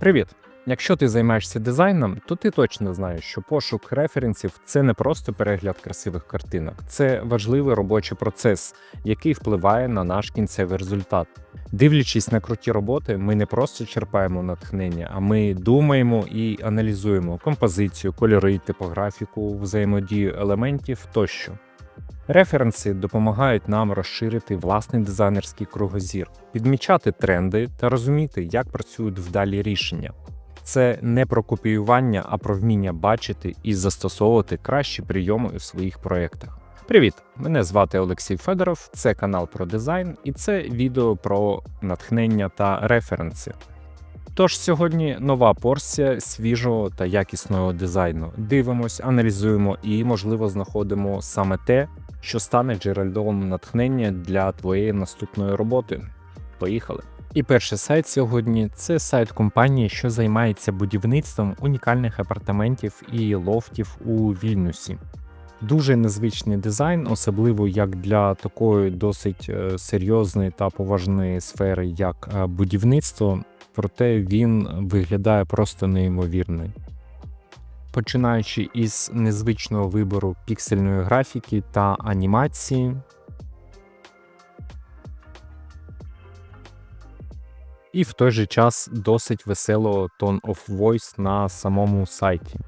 Привіт! Якщо ти займаєшся дизайном, то ти точно знаєш, що пошук референсів це не просто перегляд красивих картинок, це важливий робочий процес, який впливає на наш кінцевий результат. Дивлячись на круті роботи, ми не просто черпаємо натхнення, а ми думаємо і аналізуємо композицію, кольори, типографіку, взаємодію елементів тощо. Референси допомагають нам розширити власний дизайнерський кругозір, підмічати тренди та розуміти, як працюють вдалі рішення. Це не про копіювання, а про вміння бачити і застосовувати кращі прийоми у своїх проєктах. Привіт! Мене звати Олексій Федоров, це канал про дизайн, і це відео про натхнення та референси. Тож сьогодні нова порція свіжого та якісного дизайну. Дивимось, аналізуємо і, можливо, знаходимо саме те, що стане джерелом натхнення для твоєї наступної роботи. Поїхали! І перший сайт сьогодні це сайт компанії, що займається будівництвом унікальних апартаментів і лофтів у Вільнюсі. Дуже незвичний дизайн, особливо як для такої досить е, серйозної та поважної сфери, як е, будівництво, проте він виглядає просто неймовірно. Починаючи із незвичного вибору піксельної графіки та анімації, і в той же час досить веселого tone of voice на самому сайті.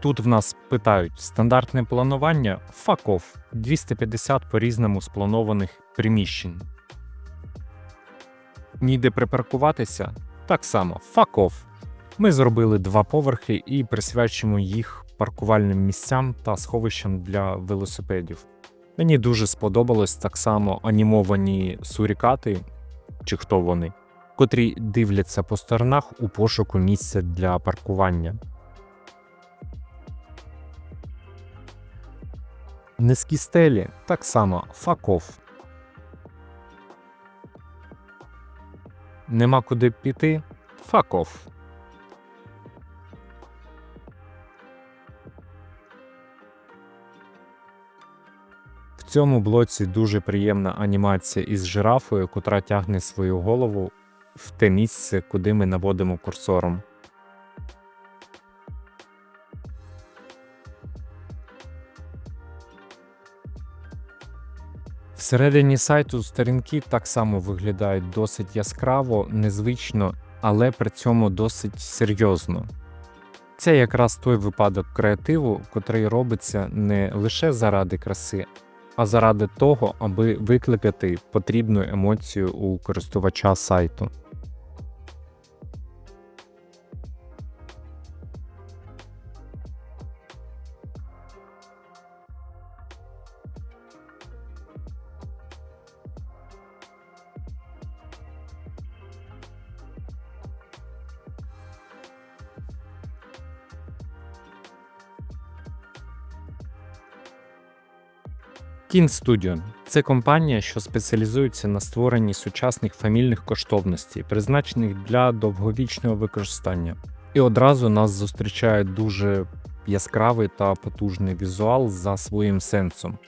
Тут в нас питають стандартне планування off 250 по-різному спланованих приміщень. Ніде припаркуватися так само off. Ми зробили два поверхи і присвячуємо їх паркувальним місцям та сховищам для велосипедів. Мені дуже сподобалось так само анімовані сурікати, чи хто вони, котрі дивляться по сторонах у пошуку місця для паркування. Низькі стелі так само off. Нема куди піти off. В цьому блоці дуже приємна анімація із жирафою, котра тягне свою голову в те місце, куди ми наводимо курсором. Всередині сайту сторінки так само виглядають досить яскраво, незвично, але при цьому досить серйозно. Це якраз той випадок креативу, котрий робиться не лише заради краси, а заради того, аби викликати потрібну емоцію у користувача сайту. King Studio – це компанія, що спеціалізується на створенні сучасних фамільних коштовностей, призначених для довговічного використання. І одразу нас зустрічає дуже яскравий та потужний візуал за своїм сенсом.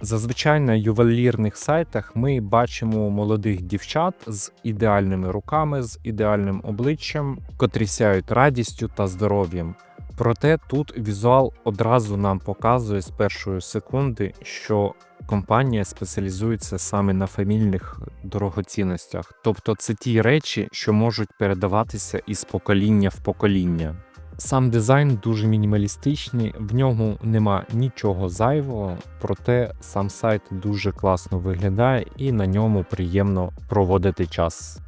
Зазвичай на ювелірних сайтах ми бачимо молодих дівчат з ідеальними руками, з ідеальним обличчям, котрі сяють радістю та здоров'ям. Проте тут візуал одразу нам показує з першої секунди, що компанія спеціалізується саме на фамільних дорогоцінностях, тобто це ті речі, що можуть передаватися із покоління в покоління. Сам дизайн дуже мінімалістичний, в ньому нема нічого зайвого, проте сам сайт дуже класно виглядає і на ньому приємно проводити час.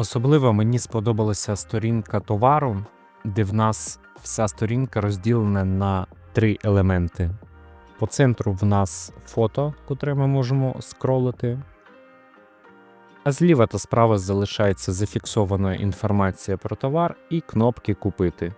Особливо мені сподобалася сторінка товару, де в нас вся сторінка розділена на три елементи. По центру в нас фото, котре ми можемо скролити. А зліва та справа залишається зафіксована інформація про товар і кнопки Купити.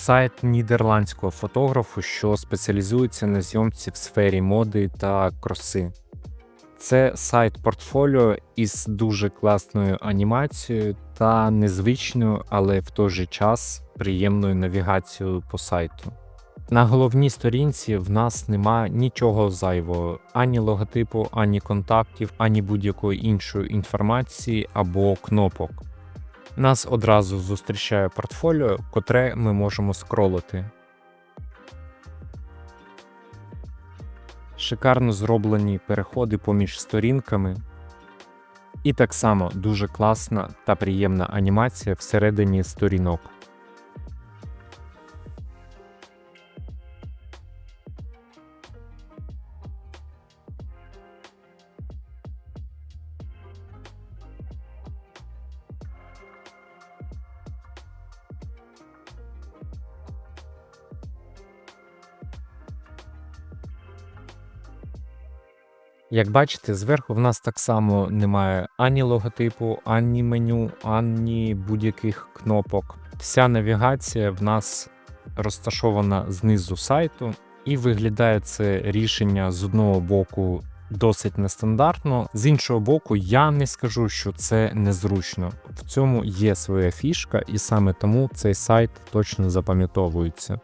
Сайт нідерландського фотографу, що спеціалізується на зйомці в сфері моди та краси. Це сайт портфоліо із дуже класною анімацією та незвичною, але в той же час приємною навігацією по сайту. На головній сторінці в нас нема нічого зайвого, ані логотипу, ані контактів, ані будь-якої іншої інформації або кнопок. Нас одразу зустрічає портфоліо, котре ми можемо скролити. Шикарно зроблені переходи поміж сторінками. І так само дуже класна та приємна анімація всередині сторінок. Як бачите, зверху в нас так само немає ані логотипу, ані меню, ані будь-яких кнопок. Вся навігація в нас розташована знизу сайту, і виглядає це рішення з одного боку досить нестандартно, з іншого боку, я не скажу, що це незручно. В цьому є своя фішка, і саме тому цей сайт точно запам'ятовується.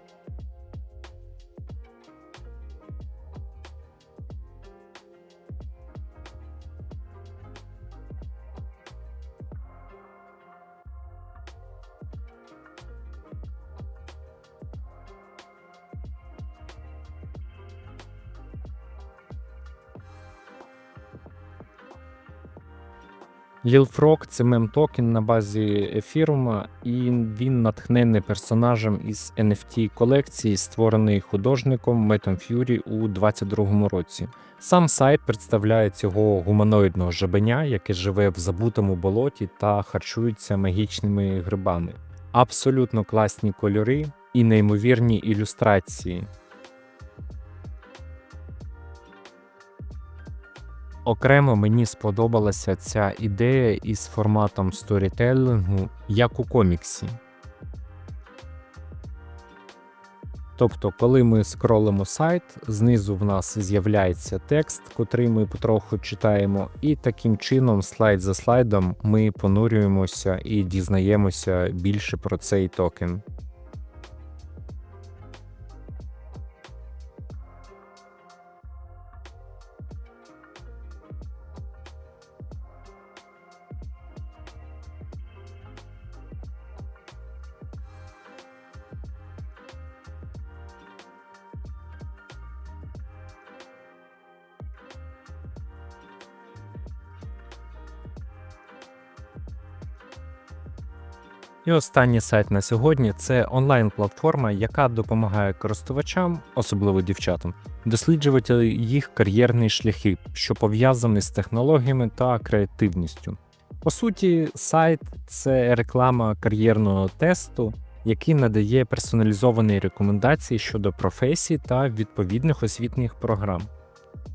Lilfrog – це мем-токен на базі ефірума, і він натхнений персонажем із NFT колекції, створений художником Метом Ф'юрі у 2022 році. Сам сайт представляє цього гуманоїдного жабеня, яке живе в забутому болоті та харчується магічними грибами. Абсолютно класні кольори і неймовірні ілюстрації. Окремо мені сподобалася ця ідея із форматом сторітелінгу, як у коміксі. Тобто, коли ми скролимо сайт, знизу в нас з'являється текст, котрий ми потроху читаємо, і таким чином, слайд за слайдом, ми понурюємося і дізнаємося більше про цей токен. І останній сайт на сьогодні це онлайн-платформа, яка допомагає користувачам, особливо дівчатам, досліджувати їх кар'єрні шляхи, що пов'язані з технологіями та креативністю. По суті, сайт це реклама кар'єрного тесту, який надає персоналізовані рекомендації щодо професій та відповідних освітніх програм.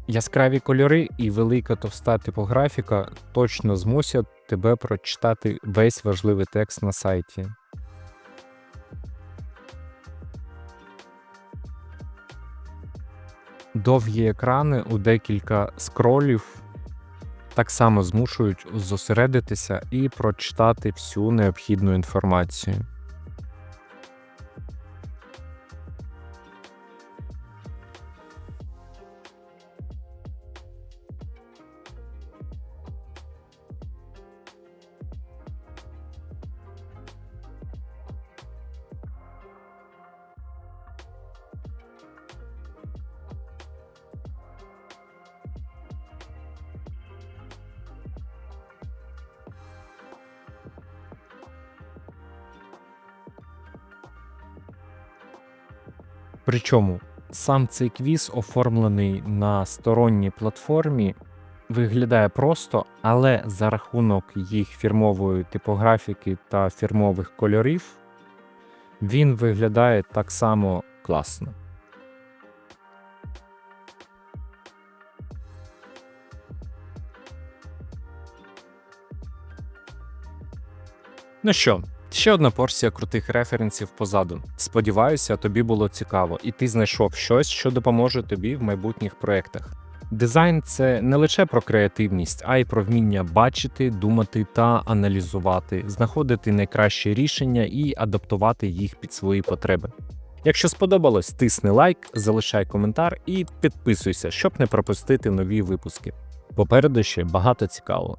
Яскраві кольори і велика товста типографіка точно змусять тебе прочитати весь важливий текст на сайті. Довгі екрани у декілька скролів так само змушують зосередитися і прочитати всю необхідну інформацію. Причому сам цей квіз, оформлений на сторонній платформі, виглядає просто, але за рахунок їх фірмової типографіки та фірмових кольорів, він виглядає так само класно. Ну що, ще одна порція крутих референсів позаду. Сподіваюся, тобі було цікаво, і ти знайшов щось, що допоможе тобі в майбутніх проєктах. Дизайн це не лише про креативність, а й про вміння бачити, думати та аналізувати, знаходити найкращі рішення і адаптувати їх під свої потреби. Якщо сподобалось, тисни лайк, залишай коментар і підписуйся, щоб не пропустити нові випуски. Попереду ще багато цікавого.